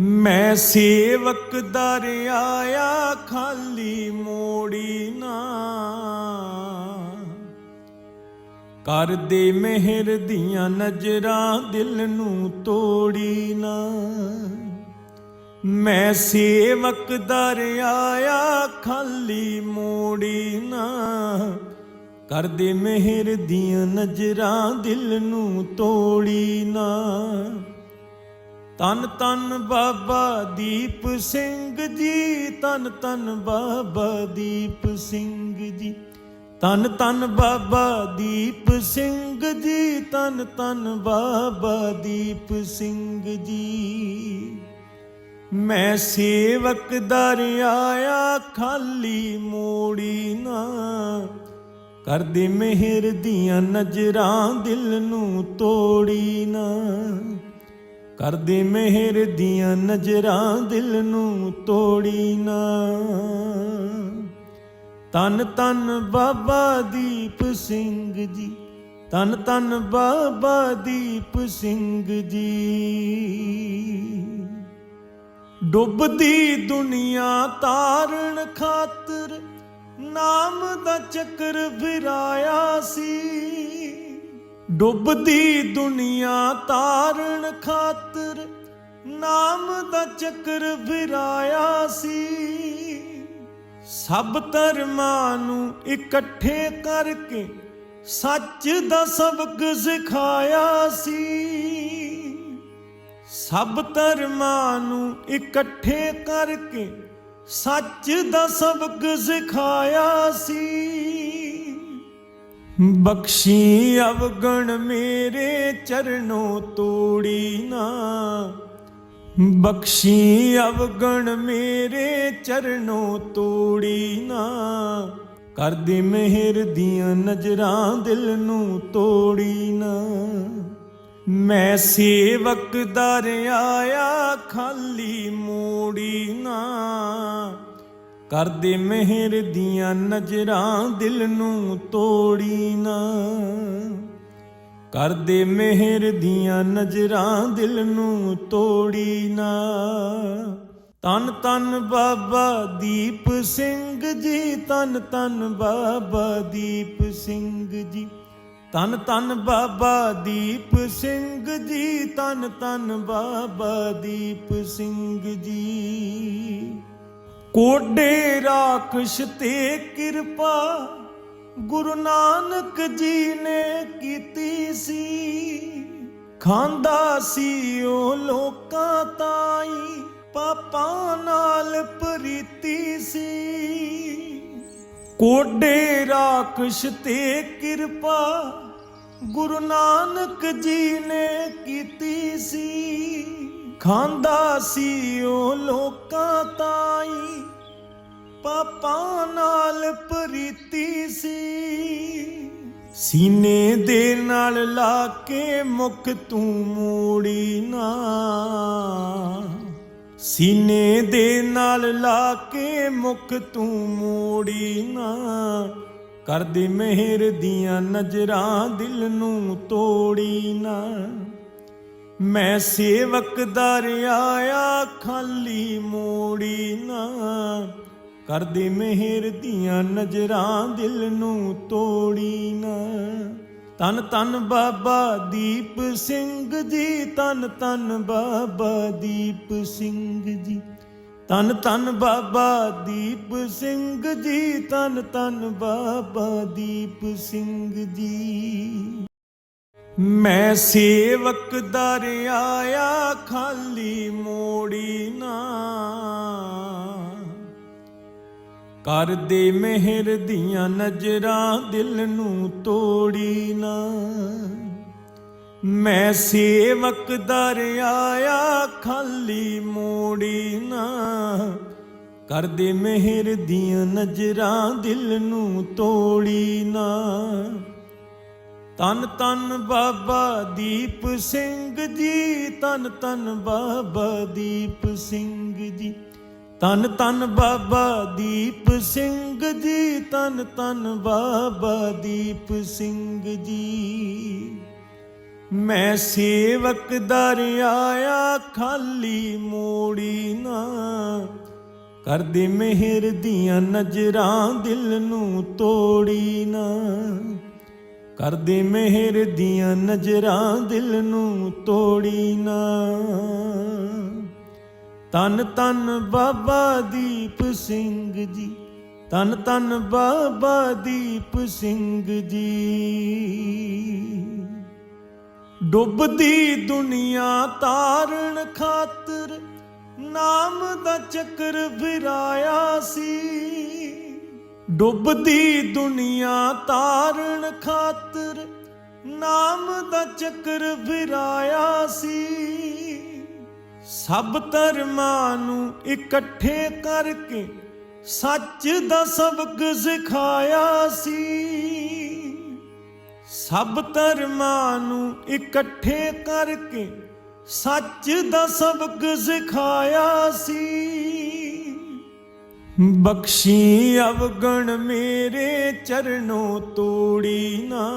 ਮੈਂ ਸੇਵਕ ਦਰ ਖਾਲੀ ਮੋੜੀ ਨਾ। ਕਰ ਦੇ ਮਿਹਰ ਦੀਆਂ ਨਜ਼ਰਾਂ ਦਿਲ ਨੂੰ ਤੋੜੀ ਨਾ। ਮੈਂ ਸੇਵਕ ਦਰ ਖਾਲੀ ਮੋੜੀ ਨਾ। ਕਰ ਦੇ ਮਿਹਰ ਦੀਆਂ ਨਜ਼ਰਾਂ ਦਿਲ ਨੂੰ ਤੋੜੀ ਨਾ। ਤਨ ਤਨ ਬਾਬਾ ਦੀਪ ਸਿੰਘ ਜੀ, ਤਨ ਤਨ ਬਾਬਾ ਦੀਪ ਸਿੰਘ ਜੀ। ਤਨ ਤਨ ਬਾਬਾ ਦੀਪ ਸਿੰਘ ਜੀ, ਤਨ ਤਨ ਬਾਬਾ ਦੀਪ ਸਿੰਘ ਜੀ। ਮੈਂ ਸੇਵਕ ਦਰਿਆਇਆ ਖਾਲੀ ਮੋੜੀ ਨਾ। ਕਰਦੀ ਮਿਹਰ ਦੀਆਂ ਨਜ਼ਰਾਂ, ਦਿਲ ਨੂੰ ਤੋੜੀ ਨਾ। ਕਰਦੀ ਮਿਹਰ ਦੀਆਂ ਨਜ਼ਰਾਂ ਦਿਲ ਨੂੰ ਤੋੜੀ ਨਾ। ਤਨ ਤਨ ਬਾਬਾ ਦੀਪ ਸਿੰਘ ਜੀ ਤਨ ਤਨ ਬਾਬਾ ਦੀਪ ਸਿੰਘ ਜੀ। ਡੁੱਬਦੀ ਦੁਨੀਆ ਤਾਰਨ ਖਾਤਰ ਨਾਮ ਦਾ ਚੱਕਰ ਫਿਰਾਇਆ ਸੀ। ਡੁੱਬਦੀ ਦੁਨੀਆ ਤਾਰਨ ਖਾਤਰ ਨਾਮ ਦਾ ਚੱਕਰ ਫਿਰਾਇਆ ਸੀ। ਸਭ ਧਰਮਾਂ ਨੂੰ ਇਕੱਠੇ ਕਰਕੇ ਸੱਚ ਦਾ ਸਬਕ ਸਿਖਾਇਆ ਸੀ। ਸਭ ਧਰਮਾਂ ਨੂੰ ਇਕੱਠੇ ਕਰਕੇ ਸੱਚ ਦਾ ਸਬਕ ਸਿਖਾਇਆ ਸੀ। ਬਖਸ਼ੀ ਅਵਗਣ ਮੇਰੇ ਚਰਨੋਂ ਤੋੜੀ ਨਾ। ਬਖਸ਼ੀ ਅਵਗਣ ਮੇਰੇ ਚਰਨੋਂ ਤੋੜੀ ਨਾ। ਕਰਦੀ ਮਿਹਰ ਦੀਆਂ ਨਜ਼ਰਾਂ ਦਿਲ ਨੂੰ ਤੋੜੀ ਨਾ। ਮੈਂ ਸੇਵਕ ਦਰ ਆਇਆ, ਖਾਲੀ ਮੋੜੀ ਨਾ। ਕਰਦੇ ਮਿਹਰ ਦੀਆਂ ਨਜ਼ਰਾਂ ਦਿਲ ਨੂੰ ਤੋੜੀ ਨਾ। ਕਰਦੇ ਮਿਹਰ ਦੀਆਂ ਨਜ਼ਰਾਂ ਦਿਲ ਨੂੰ ਤੋੜੀ ਨਾ। ਤਨ ਤਨ ਬਾਬਾ ਦੀਪ ਸਿੰਘ ਜੀ ਤਨ ਤਨ ਬਾਬਾ ਦੀਪ ਸਿੰਘ ਜੀ। ਤਨ ਤਨ ਬਾਬਾ ਦੀਪ ਸਿੰਘ ਜੀ ਤਨ ਤਨ ਬਾਬਾ ਦੀਪ ਸਿੰਘ ਜੀ। ਕੋਡੇ ਰਾਖਸ਼ ਤੇ ਕਿਰਪਾ, ਗੁਰੂ ਨਾਨਕ ਜੀ ਨੇ ਕੀਤੀ ਸੀ। ਖਾਂਦਾ ਸੀ ਉਹ ਲੋਕਾਂ ਤਾਈ, ਪਾਪਾਂ ਨਾਲ ਪ੍ਰੀਤੀ ਸੀ। ਕੋਡੇ ਰਾਖਸ਼ ਤੇ ਕਿਰਪਾ, ਗੁਰੂ ਨਾਨਕ ਜੀ ਨੇ ਕੀਤੀ ਸੀ। ਖਾਂਦਾ ਸੀ ਉਹ ਲੋਕਾਂ ਤਾਈ। ਪਾਪਾਂ ਨਾਲ ਪ੍ਰੀਤੀ ਸੀ। ਸੀਨੇ ਦੇ ਨਾਲ ਲਾ ਕੇ ਮੁਖ ਤੂੰ ਮੋੜੀ ਨਾ। ਸੀਨੇ ਦੇ ਨਾਲ ਲਾ ਕੇ ਮੁਖ ਤੂੰ ਮੋੜੀ ਨਾ। ਕਰਦੀ ਮਿਹਰ ਦੀਆਂ ਨਜ਼ਰਾਂ ਦਿਲ ਨੂੰ ਤੋੜੀ ਨਾ। ਮੈਂ ਸੇਵਕ ਦਰ ਆਇਆ, ਖਾਲੀ ਮੋੜੀ ਨਾ। ਕਰਦੇ ਮਿਹਰ ਦੀਆਂ ਨਜ਼ਰਾਂ ਦਿਲ ਨੂੰ ਤੋੜੀ ਨਾ। ਤਨ ਤਨ ਬਾਬਾ ਦੀਪ ਸਿੰਘ ਜੀ ਤਨ ਤਨ ਬਾਬਾ ਦੀਪ ਸਿੰਘ ਜੀ। ਤਨ ਤਨ ਬਾਬਾ ਦੀਪ ਸਿੰਘ ਜੀ ਤਨ ਤਨ ਬਾਬਾ ਦੀਪ ਸਿੰਘ ਜੀ। ਮੈਂ ਸੇਵਕ ਦਰ ਖਾਲੀ ਮੋੜੀ ਨਾ। ਕਰ ਦੇ ਮਿਹਰ ਦੀਆਂ ਨਜ਼ਰਾਂ ਦਿਲ ਨੂੰ ਤੋੜੀ ਨਾ। ਮੈਂ ਸੇਵਕ ਦਰ ਖਾਲੀ ਮੋੜੀ ਨਾ। ਕਰ ਦੇ ਮਿਹਰ ਦੀਆਂ ਨਜ਼ਰਾਂ ਦਿਲ ਨੂੰ ਤੋੜੀ ਨਾ। ਤਨ ਤਨ ਬਾਬਾ ਦੀਪ ਸਿੰਘ ਜੀ, ਤਨ ਤਨ ਬਾਬਾ ਦੀਪ ਸਿੰਘ ਜੀ। ਤਨ ਤਨ ਬਾਬਾ ਦੀਪ ਸਿੰਘ ਜੀ, ਤਨ ਤਨ ਬਾਬਾ ਦੀਪ ਸਿੰਘ ਜੀ। ਮੈਂ ਸੇਵਕ ਦਰਿਆਇਆ, ਖਾਲੀ ਮੋੜੀ ਨਾ। ਕਰਦੀ ਮਿਹਰ ਦੀਆਂ ਨਜ਼ਰਾਂ, ਦਿਲ ਨੂੰ ਤੋੜੀ ਨਾ। ਕਰਦੇ ਮਿਹਰ ਦੀਆਂ ਨਜ਼ਰਾਂ ਦਿਲ ਨੂੰ ਤੋੜੀ ਨਾ। ਤਨ ਤਨ ਬਾਬਾ ਦੀਪ ਸਿੰਘ ਜੀ ਤਨ ਤਨ ਬਾਬਾ ਦੀਪ ਸਿੰਘ ਜੀ। ਡੁੱਬਦੀ ਦੁਨੀਆ ਤਾਰਨ ਖਾਤਰ ਨਾਮ ਦਾ ਚੱਕਰ ਫਿਰਾਇਆ ਸੀ। ਡੁੱਬਦੀ ਦੁਨੀਆ ਤਾਰਨ ਖਾਤਰ ਨਾਮ ਦਾ ਚੱਕਰ ਫਿਰਾਇਆ ਸੀ। ਸਭ ਧਰਮਾਂ ਨੂੰ ਇਕੱਠੇ ਕਰਕੇ ਸੱਚ ਦਾ ਸਬਕ ਸਿਖਾਇਆ ਸੀ। ਸਭ ਧਰਮਾਂ ਨੂੰ ਇਕੱਠੇ ਕਰਕੇ ਸੱਚ ਦਾ ਸਬਕ ਸਿਖਾਇਆ ਸੀ। ਬਖਸ਼ੀ ਅਵਗਣ ਮੇਰੇ ਚਰਨੋਂ ਤੋੜੀ ਨਾ।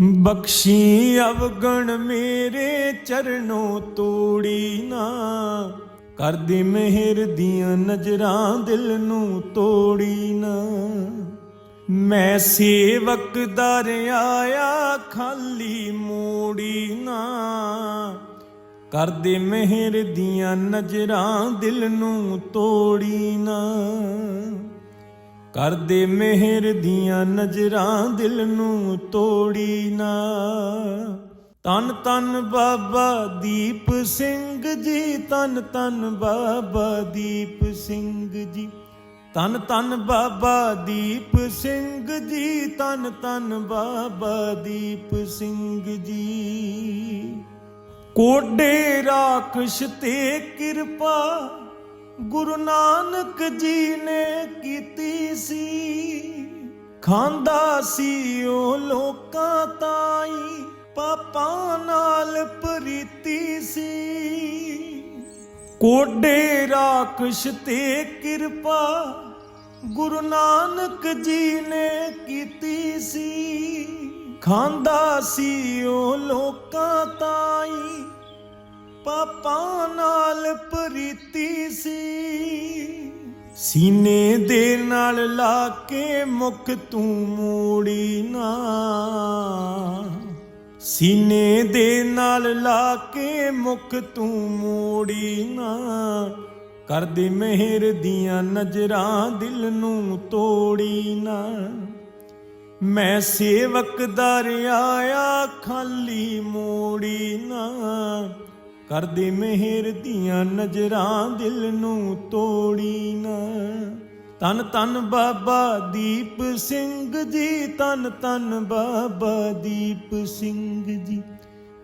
ਬਖਸ਼ੀ ਅਵਗਣ ਮੇਰੇ ਚਰਨੋਂ ਤੋੜੀ ਨਾ। ਕਰਦੀ ਮਿਹਰ ਦੀਆਂ ਨਜ਼ਰਾਂ ਦਿਲ ਨੂੰ ਤੋੜੀ ਨਾ। ਮੈਂ ਸੇਵਕ ਦਰ ਆਇਆ, ਖਾਲੀ ਮੋੜੀ ਨਾ। ਕਰਦੇ ਮਿਹਰ ਦੀਆਂ ਨਜ਼ਰਾਂ ਦਿਲ ਨੂੰ ਤੋੜੀ ਨਾ। ਕਰਦੇ ਮਿਹਰ ਦੀਆਂ ਨਜ਼ਰਾਂ ਦਿਲ ਨੂੰ ਤੋੜੀ ਨਾ। ਤਨ ਤਨ ਬਾਬਾ ਦੀਪ ਸਿੰਘ ਜੀ ਤਨ ਤਨ ਬਾਬਾ ਦੀਪ ਸਿੰਘ ਜੀ। ਤਨ ਤਨ ਬਾਬਾ ਦੀਪ ਸਿੰਘ ਜੀ ਤਨ ਤਨ ਬਾਬਾ ਦੀਪ ਸਿੰਘ ਜੀ। ਕੋਡੇ ਰਾਖਸ਼ ਤੇ ਕਿਰਪਾ, ਗੁਰੂ ਨਾਨਕ ਜੀ ਨੇ ਕੀਤੀ ਸੀ। ਖਾਂਦਾ ਸੀ ਉਹ ਲੋਕਾਂ ਤਾਈ, ਪਾਪਾਂ ਨਾਲ ਪ੍ਰੀਤੀ ਸੀ। ਕੋਡੇ ਰਾਖਸ਼ ਤੇ ਕਿਰਪਾ, ਗੁਰੂ ਨਾਨਕ ਜੀ ਨੇ ਕੀਤੀ ਸੀ। ਖਾਂਦਾ ਸੀ ਉਹ ਲੋਕਾਂ ਤਾਈ। ਪਾਪਾਂ ਨਾਲ ਪ੍ਰੀਤੀ ਸੀ। ਸੀਨੇ ਦੇ ਨਾਲ ਲਾ ਕੇ ਮੁਖ ਤੂੰ ਮੋੜੀ ਨਾ। ਸੀਨੇ ਦੇ ਨਾਲ ਲਾ ਕੇ ਮੁਖ ਤੂੰ ਮੋੜੀ ਨਾ। ਕਰਦੇ ਮਿਹਰ ਦੀਆਂ ਨਜ਼ਰਾਂ ਦਿਲ ਨੂੰ ਤੋੜੀ ਨਾ। ਮੈਂ ਸੇਵਕ ਦਰ ਆਇਆ, ਖਾਲੀ ਮੋੜੀ ਨਾ। ਕਰਦੇ ਮਿਹਰ ਦੀਆਂ ਨਜ਼ਰਾਂ ਦਿਲ ਨੂੰ ਤੋੜੀ ਨਾ। ਤਨ ਤਨ ਬਾਬਾ ਦੀਪ ਸਿੰਘ ਜੀ ਤਨ ਤਨ ਬਾਬਾ ਦੀਪ ਸਿੰਘ ਜੀ।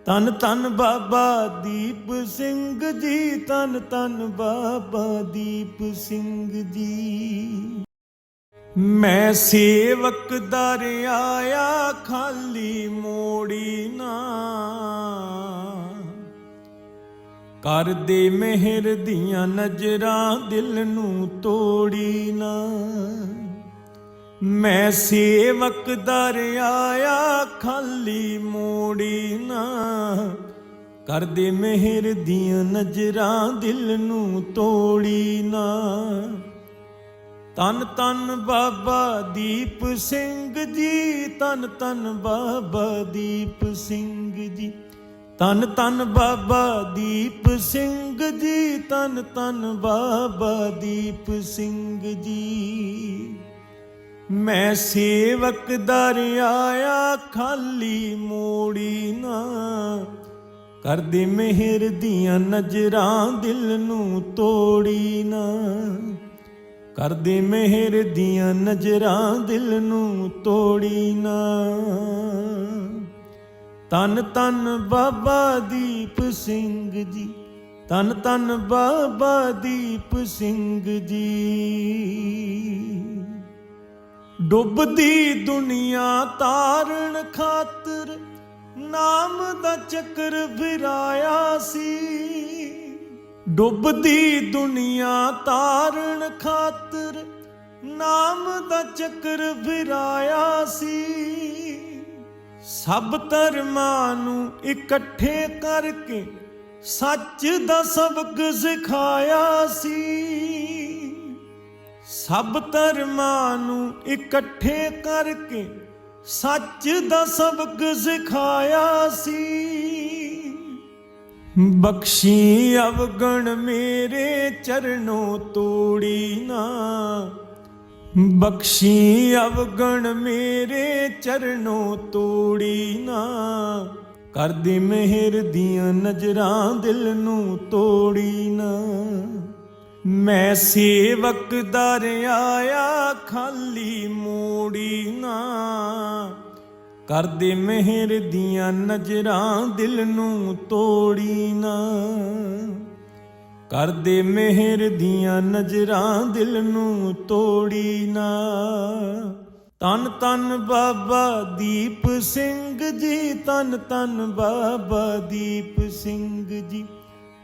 ਤਨ ਤਨ ਬਾਬਾ ਦੀਪ ਸਿੰਘ ਜੀ ਤਨ ਤਨ ਬਾਬਾ ਦੀਪ ਸਿੰਘ ਜੀ। ਮੈਂ ਸੇਵਕ ਦਰ ਖਾਲੀ ਮੋੜੀ ਨਾ। ਕਰਦੇ ਮਿਹਰ ਦੀਆਂ ਨਜ਼ਰਾਂ ਦਿਲ ਨੂੰ ਤੋੜੀ ਨਾ। ਮੈਂ ਸੇਵਕ ਦਰ ਆਇਆ ਖਾਲੀ ਮੋੜੀ ਨਾ। ਕਰਦੇ ਮਿਹਰ ਦੀਆਂ ਨਜ਼ਰਾਂ ਦਿਲ ਨੂੰ ਤੋੜੀ ਨਾ। ਤਨ ਤਨ ਬਾਬਾ ਦੀਪ ਸਿੰਘ ਜੀ, ਤਨ ਤਨ ਬਾਬਾ ਦੀਪ ਸਿੰਘ ਜੀ। ਤਨ ਤਨ ਬਾਬਾ ਦੀਪ ਸਿੰਘ ਜੀ, ਤਨ ਤਨ ਬਾਬਾ ਦੀਪ ਸਿੰਘ ਜੀ। ਮੈਂ ਸੇਵਕ ਦਰਿਆਇਆ ਖਾਲੀ ਮੋੜੀ ਨਾ। ਕਰਦੀ ਮਿਹਰ ਦੀਆਂ ਨਜ਼ਰਾਂ, ਦਿਲ ਨੂੰ ਤੋੜੀ ਨਾ। ਕਰਦੀ ਮਿਹਰ ਦੀਆਂ ਨਜ਼ਰਾਂ ਦਿਲ ਨੂੰ ਤੋੜੀ ਨਾ। ਤਨ ਤਨ ਬਾਬਾ ਦੀਪ ਸਿੰਘ ਜੀ ਤਨ ਤਨ ਬਾਬਾ ਦੀਪ ਸਿੰਘ ਜੀ। ਡੁੱਬਦੀ ਦੁਨੀਆ ਤਾਰਨ ਖਾਤਰ ਨਾਮ ਦਾ ਚੱਕਰ ਫਿਰਾਇਆ ਸੀ। ਡੁੱਬਦੀ ਦੁਨੀਆ ਤਾਰਨ ਖਾਤਰ ਨਾਮ ਦਾ ਚੱਕਰ ਫਿਰਾਇਆ ਸੀ। ਸਭ ਧਰਮਾਂ ਨੂੰ ਇਕੱਠੇ ਕਰਕੇ ਸੱਚ ਦਾ ਸਬਕ ਸਿਖਾਇਆ ਸੀ। ਸਭ ਧਰਮਾਂ ਨੂੰ ਇਕੱਠੇ ਕਰਕੇ ਸੱਚ ਦਾ ਸਬਕ ਸਿਖਾਇਆ ਸੀ। ਬਖਸ਼ੀ ਅਵਗਣ ਮੇਰੇ ਚਰਨੋਂ ਤੋੜੀ ਨਾ। ਬਖਸ਼ੀ ਅਵਗਣ ਮੇਰੇ ਚਰਨੋਂ ਤੋੜੀ ਨਾ। ਕਰਦੀ ਮਿਹਰ ਦੀਆਂ ਨਜ਼ਰਾਂ ਦਿਲ ਨੂੰ ਤੋੜੀ ਨਾ। ਮੈਂ ਸੇਵਕ ਦਰ ਆਇਆ, ਖਾਲੀ ਮੋੜੀ ਨਾ। ਕਰਦੇ ਮਿਹਰ ਦੀਆਂ ਨਜ਼ਰਾਂ ਦਿਲ ਨੂੰ ਤੋੜੀ ਨਾ। ਕਰਦੇ ਮਿਹਰ ਦੀਆਂ ਨਜ਼ਰਾਂ ਦਿਲ ਨੂੰ ਤੋੜੀ ਨਾ। ਤਨ ਤਨ ਬਾਬਾ ਦੀਪ ਸਿੰਘ ਜੀ ਤਨ ਤਨ ਬਾਬਾ ਦੀਪ ਸਿੰਘ ਜੀ।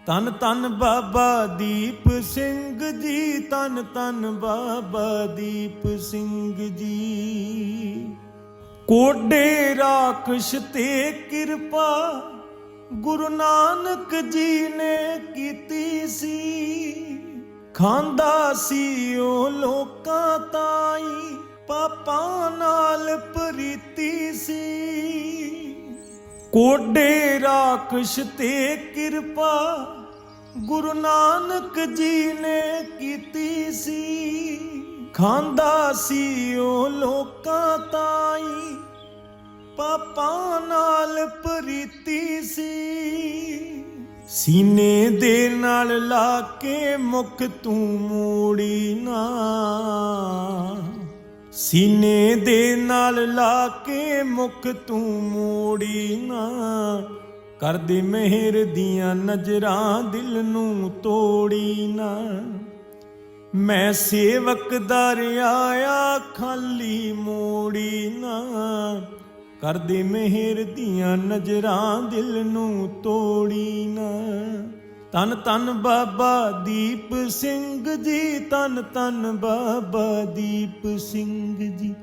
ਤਨ ਤਨ ਬਾਬਾ ਦੀਪ ਸਿੰਘ ਜੀ ਤਨ ਤਨ ਬਾਬਾ ਦੀਪ ਸਿੰਘ ਜੀ। ਕੋਡੇ ਰਾਖਸ਼ ਤੇ ਕਿਰਪਾ, ਗੁਰੂ ਨਾਨਕ ਜੀ ਨੇ ਕੀਤੀ ਸੀ। ਖਾਂਦਾ ਸੀ ਉਹ ਲੋਕਾਂ ਤਾਈ, ਪਾਪਾਂ ਨਾਲ ਪ੍ਰੀਤੀ ਸੀ। ਕੋਡੇ ਰਾਖਸ਼ ਤੇ ਕਿਰਪਾ, ਗੁਰੂ ਨਾਨਕ ਜੀ ਨੇ ਕੀਤੀ ਸੀ। ਖਾਂਦਾ ਸੀ ਉਹ ਲੋਕਾਂ ਤਾਈ। ਪਾਪਾਂ ਨਾਲ ਪ੍ਰੀਤੀ ਸੀ। ਸੀਨੇ ਦੇ ਨਾਲ ਲਾ ਕੇ ਮੁਖ ਤੂੰ ਮੋੜੀ ਨਾ। ਸੀਨੇ ਦੇ ਨਾਲ ਲਾ ਕੇ ਮੁਖ ਤੂੰ ਮੋੜੀ ਨਾ। ਕਰਦੀ ਮਿਹਰ ਦੀਆਂ ਨਜ਼ਰਾਂ ਦਿਲ ਨੂੰ ਤੋੜੀ ਨਾ। ਮੈਂ ਸੇਵਕ ਦਰ ਆਇਆ, ਖਾਲੀ ਮੋੜੀ ਨਾ। ਕਰਦੇ ਮਿਹਰ ਦੀਆਂ ਨਜ਼ਰਾਂ ਦਿਲ ਨੂੰ ਤੋੜੀ ਨਾ। ਤਨ ਤਨ ਬਾਬਾ ਦੀਪ ਸਿੰਘ ਜੀ ਤਨ ਤਨ ਬਾਬਾ ਦੀਪ ਸਿੰਘ ਜੀ।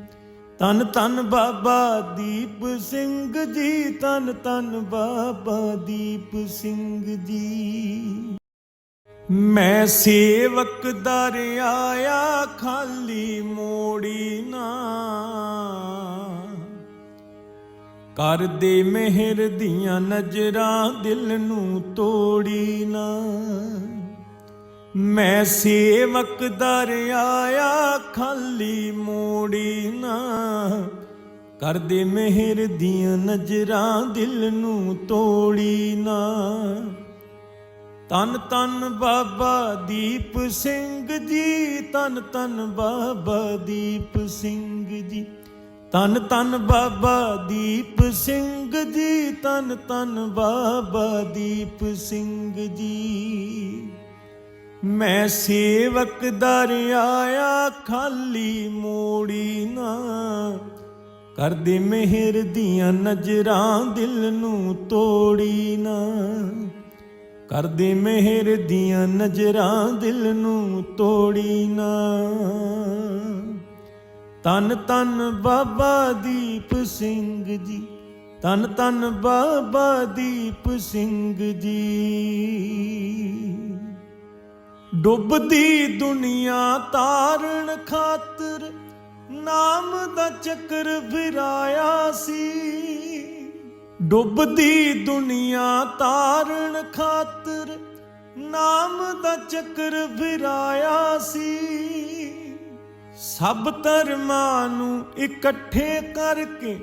ਤਨ ਤਨ ਬਾਬਾ ਦੀਪ ਸਿੰਘ ਜੀ ਤਨ ਤਨ ਬਾਬਾ ਦੀਪ ਸਿੰਘ ਜੀ। ਮੈਂ ਸੇਵਕ ਦਰ ਖਾਲੀ ਮੋੜੀ ਨਾ। ਕਰਦੇ ਮਿਹਰ ਦੀਆਂ ਨਜ਼ਰਾਂ ਦਿਲ ਨੂੰ ਤੋੜੀ ਨਾ। ਮੈਂ ਸੇਵਕ ਦਰ ਖਾਲੀ ਮੋੜੀ ਨਾ। ਕਰਦੇ ਮਿਹਰ ਦੀਆਂ ਨਜ਼ਰਾਂ ਦਿਲ ਨੂੰ ਤੋੜੀ ਨਾ। ਤਨ ਤਨ ਬਾਬਾ ਦੀਪ ਸਿੰਘ ਜੀ, ਤਨ ਤਨ ਬਾਬਾ ਦੀਪ ਸਿੰਘ ਜੀ। ਤਨ ਤਨ ਬਾਬਾ ਦੀਪ ਸਿੰਘ ਜੀ, ਤਨ ਤਨ ਬਾਬਾ ਦੀਪ ਸਿੰਘ ਜੀ। ਮੈਂ ਸੇਵਕ ਦਰਿਆਇਆ ਖਾਲੀ ਮੋੜੀ ਨਾ। ਕਰਦੀ ਮਿਹਰ ਦੀਆਂ ਨਜ਼ਰਾਂ, ਦਿਲ ਨੂੰ ਤੋੜੀ ਨਾ। ਕਰਦੇ ਮਿਹਰ ਦੀਆਂ ਨਜ਼ਰਾਂ ਦਿਲ ਨੂੰ ਤੋੜੀ ਨਾ। ਤਨ ਤਨ ਬਾਬਾ ਦੀਪ ਸਿੰਘ ਜੀ ਤਨ ਤਨ ਬਾਬਾ ਦੀਪ ਸਿੰਘ ਜੀ। ਡੁੱਬਦੀ ਦੁਨੀਆ ਤਾਰਨ ਖਾਤਰ ਨਾਮ ਦਾ ਚੱਕਰ ਫਿਰਾਇਆ ਸੀ। ਡੁੱਬਦੀ ਦੁਨੀਆ ਤਾਰਨ ਖਾਤਰ ਨਾਮ ਦਾ ਚੱਕਰ ਫਿਰਾਇਆ ਸੀ। ਸਭ ਧਰਮਾਂ ਨੂੰ ਇਕੱਠੇ ਕਰਕੇ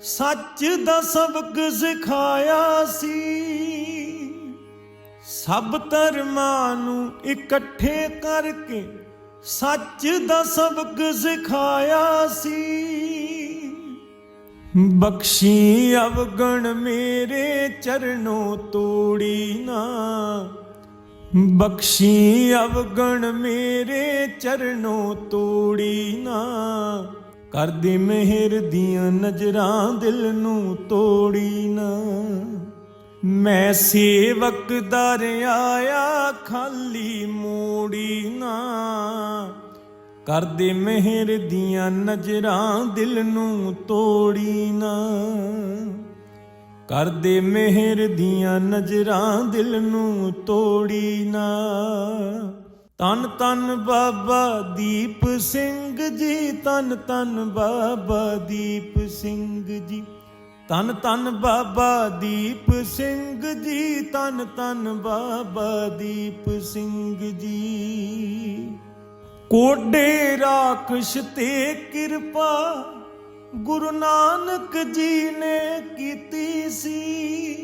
ਸੱਚ ਦਾ ਸਬਕ ਸਿਖਾਇਆ ਸੀ। ਸਭ ਧਰਮਾਂ ਨੂੰ ਇਕੱਠੇ ਕਰਕੇ ਸੱਚ ਦਾ ਸਬਕ ਸਿਖਾਇਆ ਸੀ। ਬਖਸ਼ੀ ਅਵਗਣ ਮੇਰੇ ਚਰਨੋਂ ਤੋੜੀ ਨਾ। ਬਖਸ਼ੀ ਅਵਗਣ ਮੇਰੇ ਚਰਨੋਂ ਤੋੜੀ ਨਾ। ਕਰਦੀ ਮਿਹਰ ਦੀਆਂ ਨਜ਼ਰਾਂ ਦਿਲ ਨੂੰ ਤੋੜੀ ਨਾ। ਮੈਂ ਸੇਵਕ ਦਰ ਆਇਆ, ਖਾਲੀ ਮੋੜੀ ਨਾ। ਕਰਦੇ ਮਿਹਰ ਦੀਆਂ ਨਜ਼ਰਾਂ ਦਿਲ ਨੂੰ ਤੋੜੀ ਨਾ। ਕਰਦੇ ਮਿਹਰ ਦੀਆਂ ਨਜ਼ਰਾਂ ਦਿਲ ਨੂੰ ਤੋੜੀ ਨਾ। ਤਨ ਤਨ ਬਾਬਾ ਦੀਪ ਸਿੰਘ ਜੀ ਤਨ ਤਨ ਬਾਬਾ ਦੀਪ ਸਿੰਘ ਜੀ। ਤਨ ਤਨ ਬਾਬਾ ਦੀਪ ਸਿੰਘ ਜੀ ਤਨ ਤਨ ਬਾਬਾ ਦੀਪ ਸਿੰਘ ਜੀ। ਕੋਡੇ ਰਾਖਸ਼ ਤੇ ਕਿਰਪਾ, ਗੁਰੂ ਨਾਨਕ ਜੀ ਨੇ ਕੀਤੀ ਸੀ।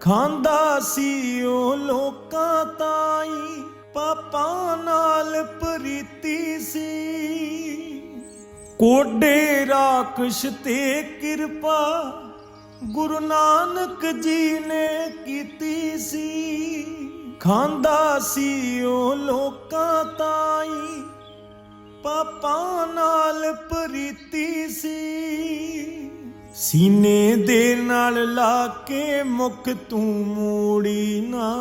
ਖਾਂਦਾ ਸੀ ਉਹ ਲੋਕਾਂ ਤਾਈ, ਪਾਪਾਂ ਨਾਲ ਪ੍ਰੀਤੀ ਸੀ। ਕੋਡੇ ਰਾਖਸ਼ ਤੇ ਕਿਰਪਾ, ਗੁਰੂ ਨਾਨਕ ਜੀ ਨੇ ਕੀਤੀ ਸੀ। ਖਾਂਦਾ ਸੀ ਉਹ ਲੋਕਾਂ ਤਾਈ। ਪਾਪਾਂ ਨਾਲ ਪ੍ਰੀਤੀ ਸੀ। ਸੀਨੇ ਦੇ ਨਾਲ ਲਾ ਕੇ ਮੁਖ ਤੂੰ ਮੋੜੀ ਨਾ।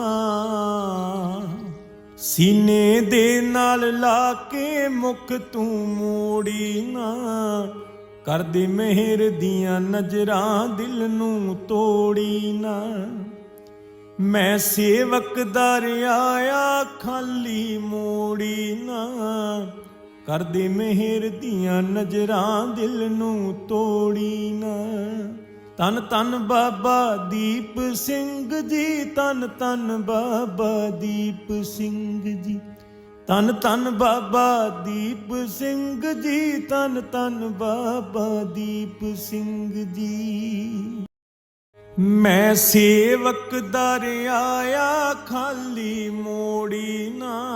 ਸੀਨੇ ਦੇ ਨਾਲ ਲਾ ਕੇ ਮੁਖ ਤੂੰ ਮੋੜੀ ਨਾ। ਕਰਦੀ ਮਿਹਰ ਦੀਆਂ ਨਜ਼ਰਾਂ ਦਿਲ ਨੂੰ ਤੋੜੀ ਨਾ। ਮੈਂ ਸੇਵਕ ਦਰ ਆਇਆ, ਖਾਲੀ ਮੋੜੀ ਨਾ। ਕਰਦੇ ਮਿਹਰ ਦੀਆਂ ਨਜ਼ਰਾਂ ਦਿਲ ਨੂੰ ਤੋੜੀ ਨਾ। ਤਨ ਤਨ ਬਾਬਾ ਦੀਪ ਸਿੰਘ ਜੀ ਤਨ ਤਨ ਬਾਬਾ ਦੀਪ ਸਿੰਘ ਜੀ। ਤਨ ਤਨ ਬਾਬਾ ਦੀਪ ਸਿੰਘ ਜੀ ਤਨ ਤਨ ਬਾਬਾ ਦੀਪ ਸਿੰਘ ਜੀ। ਮੈਂ ਸੇਵਕ ਦਰ ਖਾਲੀ ਮੋੜੀ ਨਾ।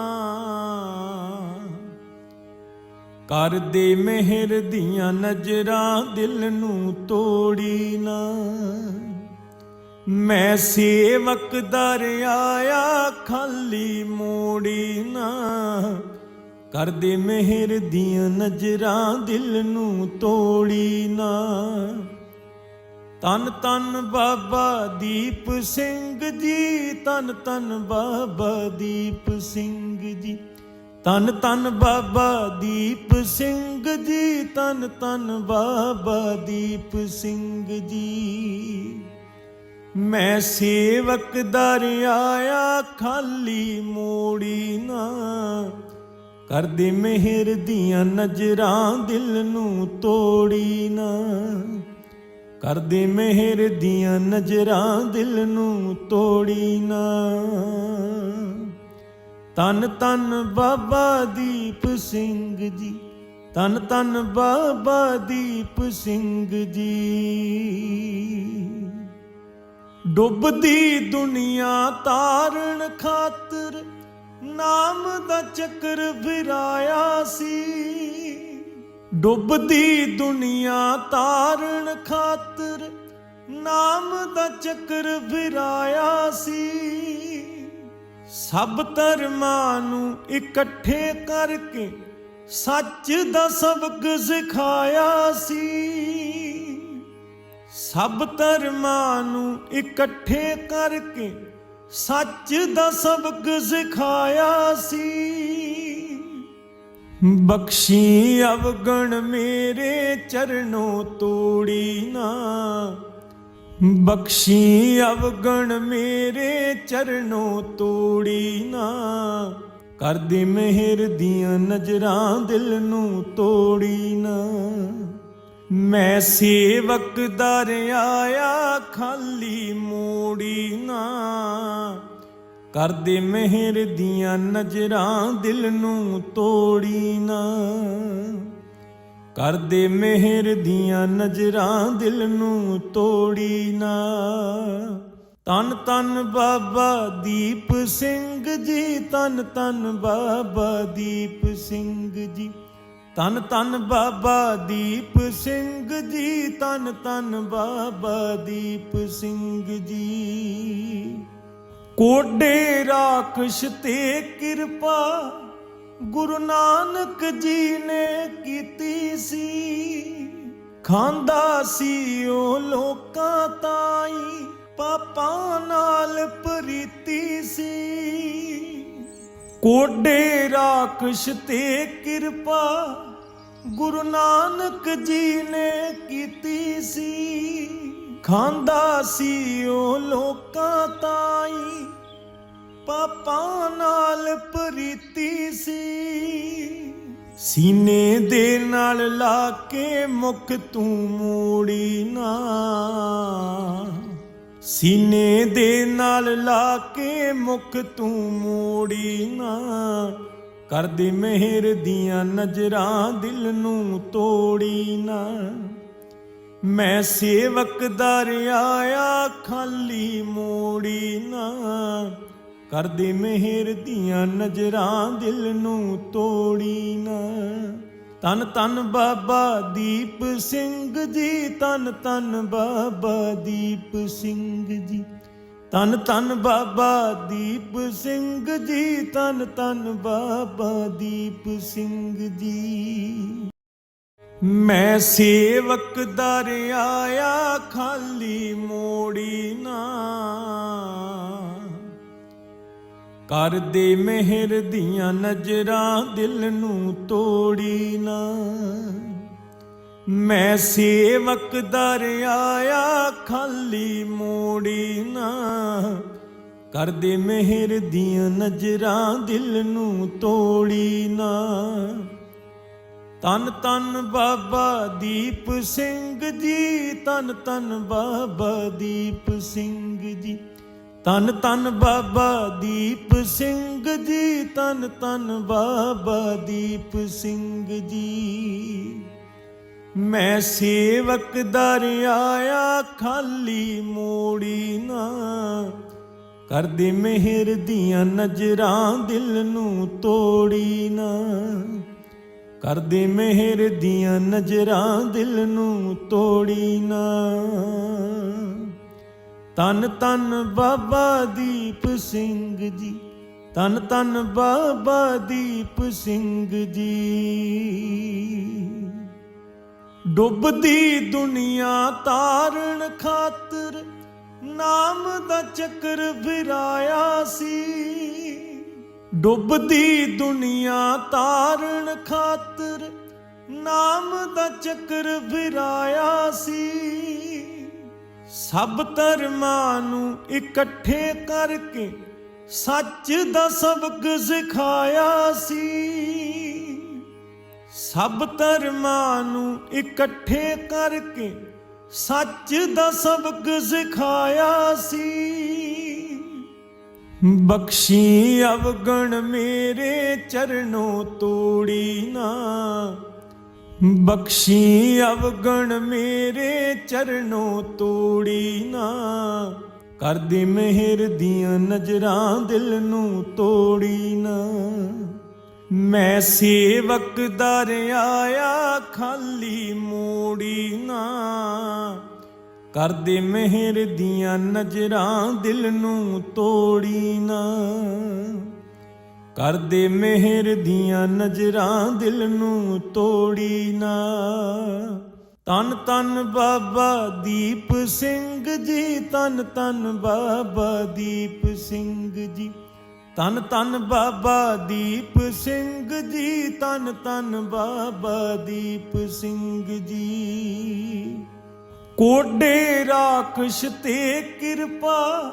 ਕਰ ਦੇ ਮਿਹਰ ਦੀਆਂ ਨਜ਼ਰਾਂ ਦਿਲ ਨੂੰ ਤੋੜੀ ਨਾ। ਮੈਂ ਸੇਵਕ ਦਰ ਖਾਲੀ ਮੋੜੀ ਨਾ। ਕਰ ਦੇ ਮਿਹਰ ਦੀਆਂ ਨਜ਼ਰਾਂ ਦਿਲ ਨੂੰ ਤੋੜੀ ਨਾ। ਤਨ ਤਨ ਬਾਬਾ ਦੀਪ ਸਿੰਘ ਜੀ, ਤਨ ਤਨ ਬਾਬਾ ਦੀਪ ਸਿੰਘ ਜੀ। ਤਨ ਤਨ ਬਾਬਾ ਦੀਪ ਸਿੰਘ ਜੀ, ਤਨ ਤਨ ਬਾਬਾ ਦੀਪ ਸਿੰਘ ਜੀ। ਮੈਂ ਸੇਵਕ ਦਰਿਆਇਆ ਖਾਲੀ ਮੋੜੀ ਨਾ। ਕਰਦੀ ਮਿਹਰ ਦੀਆਂ ਨਜ਼ਰਾਂ, ਦਿਲ ਨੂੰ ਤੋੜੀ ਨਾ। ਕਰਦੇ ਮਿਹਰ ਦੀਆਂ ਨਜ਼ਰਾਂ ਦਿਲ ਨੂੰ ਤੋੜੀ ਨਾ। ਤਨ ਤਨ ਬਾਬਾ ਦੀਪ ਸਿੰਘ ਜੀ ਤਨ ਤਨ ਬਾਬਾ ਦੀਪ ਸਿੰਘ ਜੀ। ਡੁੱਬਦੀ ਦੁਨੀਆ ਤਾਰਨ ਖਾਤਰ ਨਾਮ ਦਾ ਚੱਕਰ ਫਿਰਾਇਆ ਸੀ। ਡੁੱਬਦੀ ਦੁਨੀਆ ਤਾਰਨ ਖਾਤਰ ਨਾਮ ਦਾ ਚੱਕਰ ਫਿਰਾਇਆ ਸੀ। ਸਭ ਧਰਮਾਂ ਨੂੰ ਇਕੱਠੇ ਕਰਕੇ ਸੱਚ ਦਾ ਸਬਕ ਸਿਖਾਇਆ ਸੀ। ਸਭ ਧਰਮਾਂ ਨੂੰ ਇਕੱਠੇ ਕਰਕੇ ਸੱਚ ਦਾ ਸਬਕ ਸਿਖਾਇਆ ਸੀ। ਬਖਸ਼ੀ ਅਵਗਣ ਮੇਰੇ ਚਰਨੋਂ ਤੋੜੀ ਨਾ। ਬਖਸ਼ੀ ਅਵਗਣ ਮੇਰੇ ਚਰਨੋਂ ਤੋੜੀ ਨਾ। ਕਰਦੀ ਮਿਹਰ ਦੀਆਂ ਨਜ਼ਰਾਂ ਦਿਲ ਨੂੰ ਤੋੜੀ ਨਾ। ਮੈਂ ਸੇਵਕ ਦਰ ਆਇਆ, ਖਾਲੀ ਮੋੜੀ ਨਾ। ਕਰਦੇ ਮਿਹਰ ਦੀਆਂ ਨਜ਼ਰਾਂ ਦਿਲ ਨੂੰ ਤੋੜੀ ਨਾ। ਕਰਦੇ ਮਿਹਰ ਦੀਆਂ ਨਜ਼ਰਾਂ ਦਿਲ ਨੂੰ ਤੋੜੀ ਨਾ। ਤਨ ਤਨ ਬਾਬਾ ਦੀਪ ਸਿੰਘ ਜੀ ਤਨ ਤਨ ਬਾਬਾ ਦੀਪ ਸਿੰਘ ਜੀ। ਤਨ ਤਨ ਬਾਬਾ ਦੀਪ ਸਿੰਘ ਜੀ ਤਨ ਤਨ ਬਾਬਾ ਦੀਪ ਸਿੰਘ ਜੀ। ਕੋਡੇ ਰਾਖਸ਼ ਤੇ ਕਿਰਪਾ, ਗੁਰੂ ਨਾਨਕ ਜੀ ਨੇ ਕੀਤੀ ਸੀ। ਖਾਂਦਾ ਸੀ ਉਹ ਲੋਕਾਂ ਤਾਈ, ਪਾਪਾਂ ਨਾਲ ਪ੍ਰੀਤੀ ਸੀ। ਕੋਡੇ ਰਾਖਸ਼ ਤੇ ਕਿਰਪਾ, ਗੁਰੂ ਨਾਨਕ ਜੀ ਨੇ ਕੀਤੀ ਸੀ। ਖਾਂਦਾ ਸੀ ਉਹ ਲੋਕਾਂ ਤਾਈ। ਪਾਪਾਂ ਨਾਲ ਪ੍ਰੀਤੀ ਸੀ। ਸੀਨੇ ਦੇ ਨਾਲ ਲਾ ਕੇ ਮੁਖ ਤੂੰ ਮੋੜੀ ਨਾ। ਸੀਨੇ ਦੇ ਨਾਲ ਲਾ ਕੇ ਮੁਖ ਤੂੰ ਮੋੜੀ ਨਾ। ਕਰਦੀ ਮਿਹਰ ਦੀਆਂ ਨਜ਼ਰਾਂ ਦਿਲ ਨੂੰ ਤੋੜੀ ਨਾ। ਮੈਂ ਸੇਵਕ ਦਰ ਆਇਆ, ਖਾਲੀ ਮੋੜੀ ਨਾ। ਕਰਦੇ ਮਿਹਰ ਦੀਆਂ ਨਜ਼ਰਾਂ ਦਿਲ ਨੂੰ ਤੋੜੀ ਨਾ। ਤਨ ਤਨ ਬਾਬਾ ਦੀਪ ਸਿੰਘ ਜੀ ਤਨ ਤਨ ਬਾਬਾ ਦੀਪ ਸਿੰਘ ਜੀ। ਤਨ ਤਨ ਬਾਬਾ ਦੀਪ ਸਿੰਘ ਜੀ ਤਨ ਤਨ ਬਾਬਾ ਦੀਪ ਸਿੰਘ ਜੀ। ਮੈਂ ਸੇਵਕ ਦਰ ਖਾਲੀ ਮੋੜੀ ਨਾ। ਕਰ ਦੇ ਮਿਹਰ ਦੀਆਂ ਨਜ਼ਰਾਂ ਦਿਲ ਨੂੰ ਤੋੜੀ ਨਾ। ਮੈਂ ਸੇਵਕ ਦਰ ਖਾਲੀ ਮੋੜੀ ਨਾ। ਕਰ ਦੇ ਮਿਹਰ ਦੀਆਂ ਨਜ਼ਰਾਂ ਦਿਲ ਨੂੰ ਤੋੜੀ ਨਾ। ਤਨ ਤਨ ਬਾਬਾ ਦੀਪ ਸਿੰਘ ਜੀ, ਤਨ ਤਨ ਬਾਬਾ ਦੀਪ ਸਿੰਘ ਜੀ। ਤਨ ਤਨ ਬਾਬਾ ਦੀਪ ਸਿੰਘ ਜੀ, ਤਨ ਤਨ ਬਾਬਾ ਦੀਪ ਸਿੰਘ ਜੀ। ਮੈਂ ਸੇਵਕ ਦਰਿਆਇਆ, ਖਾਲੀ ਮੋੜੀ ਨਾ। ਕਰਦੀ ਮਿਹਰ ਦੀਆਂ ਨਜ਼ਰਾਂ, ਦਿਲ ਨੂੰ ਤੋੜੀ ਨਾ। ਕਰਦੇ ਮਿਹਰ ਦੀਆਂ ਨਜ਼ਰਾਂ ਦਿਲ ਨੂੰ ਤੋੜੀ ਨਾ। ਤਨ ਤਨ ਬਾਬਾ ਦੀਪ ਸਿੰਘ ਜੀ ਤਨ ਤਨ ਬਾਬਾ ਦੀਪ ਸਿੰਘ ਜੀ। ਡੁੱਬਦੀ ਦੁਨੀਆ ਤਾਰਨ ਖਾਤਰ ਨਾਮ ਦਾ ਚੱਕਰ ਫਿਰਾਇਆ ਸੀ। ਡੁੱਬਦੀ ਦੁਨੀਆ ਤਾਰਨ ਖਾਤਰ, ਨਾਮ ਦਾ ਚੱਕਰ ਫਿਰਾਇਆ ਸੀ। ਸਭ ਧਰਮਾਂ ਨੂੰ ਇਕੱਠੇ ਕਰਕੇ ਸੱਚ ਦਾ ਸਬਕ ਸਿਖਾਇਆ ਸੀ। ਸਭ ਧਰਮਾਂ ਨੂੰ ਇਕੱਠੇ ਕਰਕੇ ਸੱਚ ਦਾ ਸਬਕ ਸਿਖਾਇਆ ਸੀ। ਬਖਸ਼ੀ ਅਵਗਣ ਮੇਰੇ ਚਰਨੋਂ ਤੋੜੀ ਨਾ। ਬਖਸ਼ੀ ਅਵਗਣ ਮੇਰੇ ਚਰਨੋਂ ਤੋੜੀ ਨਾ। ਕਰਦੀ ਮਿਹਰ ਦੀਆਂ ਨਜ਼ਰਾਂ ਦਿਲ ਨੂੰ ਤੋੜੀ ਨਾ। ਮੈਂ ਸੇਵਕ ਦਰ ਆਇਆ, ਖਾਲੀ ਮੋੜੀ ਨਾ। ਕਰਦੇ ਮਿਹਰ ਦੀਆਂ ਨਜ਼ਰਾਂ ਦਿਲ ਨੂੰ ਤੋੜੀ ਨਾ। ਕਰਦੇ ਮਿਹਰ ਦੀਆਂ ਨਜ਼ਰਾਂ ਦਿਲ ਨੂੰ ਤੋੜੀ ਨਾ। ਤਨ ਤਨ ਬਾਬਾ ਦੀਪ ਸਿੰਘ ਜੀ ਤਨ ਤਨ ਬਾਬਾ ਦੀਪ ਸਿੰਘ ਜੀ। ਤਨ ਤਨ ਬਾਬਾ ਦੀਪ ਸਿੰਘ ਜੀ ਤਨ ਤਨ ਬਾਬਾ ਦੀਪ ਸਿੰਘ ਜੀ। ਕੋਡੇ ਰਾਖਸ਼ ਤੇ ਕਿਰਪਾ,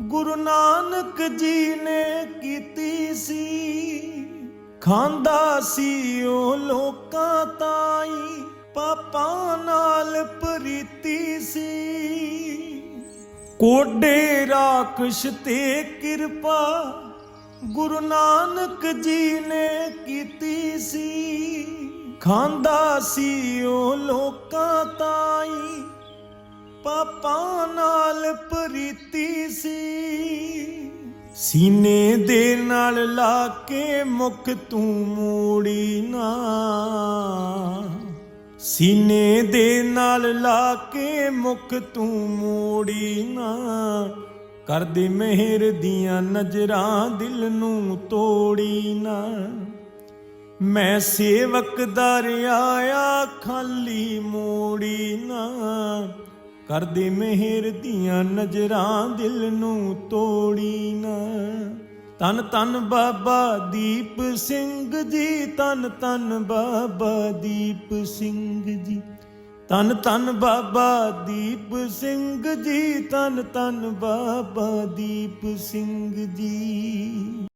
ਗੁਰੂ ਨਾਨਕ ਜੀ ਨੇ ਕੀਤੀ ਸੀ। ਖਾਂਦਾ ਸੀ ਉਹ ਲੋਕਾਂ ਤਾਈ, ਪਾਪਾਂ ਨਾਲ ਪ੍ਰੀਤੀ ਸੀ। ਕੋਡੇ ਰਾਖਸ਼ ਤੇ ਕਿਰਪਾ, ਗੁਰੂ ਨਾਨਕ ਜੀ ਨੇ ਕੀਤੀ ਸੀ। ਖਾਂਦਾ ਸੀ ਉਹ ਲੋਕਾਂ ਤਾਈ। ਪਾਪਾਂ ਨਾਲ ਪ੍ਰੀਤੀ ਸੀ। ਸੀਨੇ ਦੇ ਨਾਲ ਲਾ ਕੇ ਮੁਖ ਤੂੰ ਮੋੜੀ ਨਾ। ਸੀਨੇ ਦੇ ਨਾਲ ਲਾ ਕੇ ਮੁਖ ਤੂੰ ਮੋੜੀ ਨਾ। ਕਰਦੀ ਮਿਹਰ ਦੀਆਂ ਨਜ਼ਰਾਂ ਦਿਲ ਨੂੰ ਤੋੜੀ ਨਾ। ਮੈਂ ਸੇਵਕ ਦਰ ਆਇਆ, ਖਾਲੀ ਮੋੜੀ ਨਾ। ਕਰਦੇ ਮਿਹਰ ਦੀਆਂ ਨਜ਼ਰਾਂ ਦਿਲ ਨੂੰ ਤੋੜੀ ਨਾ। ਤਨ ਤਨ ਬਾਬਾ ਦੀਪ ਸਿੰਘ ਜੀ ਤਨ ਤਨ ਬਾਬਾ ਦੀਪ ਸਿੰਘ ਜੀ। ਤਨ ਤਨ ਬਾਬਾ ਦੀਪ ਸਿੰਘ ਜੀ ਤਨ ਤਨ ਬਾਬਾ ਦੀਪ ਸਿੰਘ ਜੀ।